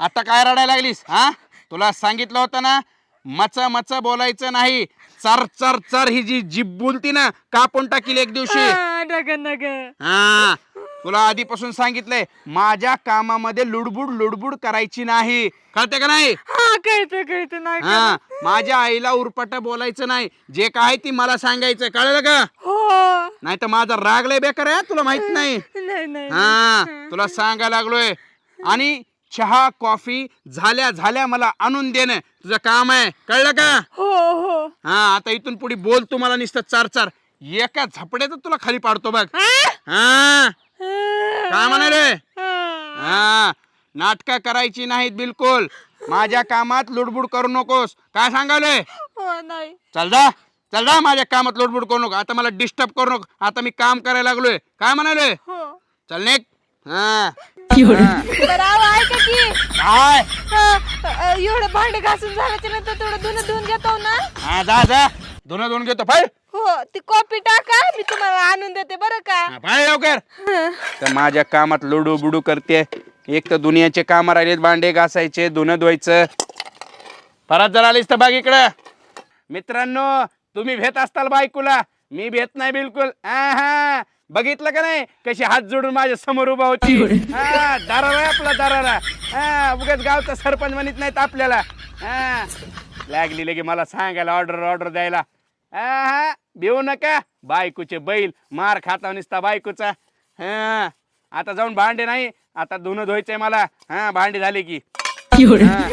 आता काय रडायला लागलीस हा? तुला सांगितलं होतं ना मच मच बोलायचं नाही. चर चर चर ही जी जीभ बोलती ना कापून टाकील एक दिवशी. नग नग हा. तुला आधीपासून सांगितलंय माझ्या कामामध्ये लुडबुड लुडबुड करायची नाही. कळते का नाही? हा कळतं कळतं नाही हा. माझ्या आईला उरपट बोलायचं नाही. जे काय ती मला सांगायचं कळलं का? हो. नाही तर माझा राग लय बेकार आहे तुला माहीत नाही. नाही नाही हा. तुला सांगायला लागलोय. आणि चहा कॉफी झाल्या झाल्या मला आणून देणं. तुझं काम आहे. कळलं का? हो हो. हा आता इथून पुढे बोल तुम्हाला नुसतं चार चार एका झपड्यात तुला खाली पाडतो बघ. हा? काय म्हणाले? हा नाटक करायची नाहीत बिलकुल. माझ्या कामात लुडबुड करू नकोस. काय सांगाले हो नाही. चल जा. चल जा माझ्या कामात लुडबुड करू नको. आता मला डिस्टर्ब करू नको. आता मी काम करायला लागलोय. काय म्हणाले? हो. चल नेक हा. बरं आव ऐका की. काय? हा, अ, एवढं भांडे घासून झाल्याच्यानंतर थोडं धुणं धुवून घेतो ना. हा जा जा. धुणं धुवून घेतो. फाय हो ती कॉपी टाका. मी तुम्हाला आणून देते बरं का? फाय लवकर तर माझ्या कामात लुडू बुडू करते. एक तर दुनियाचे काम राहिलेत भांडे घासायचे धुणं धुवायचं. परत जर आलीस तर बाग इकडं. मित्रांनो तुम्ही भेट असताल बायकोला. मी भेट नाही बिलकुल. हा बघितलं का नाही? कशी हात जोडून माझ्यासमोर उभा होती? हा दरारा आहे आपला दरारा हा उगाच गावचा सरपंच म्हणत नाहीत आपल्याला. हा लागली लगे मला सांगायला ऑर्डर ऑर्डर द्यायला. हा हा भिवू नका. बायकोचे बैल मार खाता निसता बायकोचा. हा आता जाऊन भांडे नाही. आता धुणं धुवायचंय मला. हा भांडे झाले की. हा.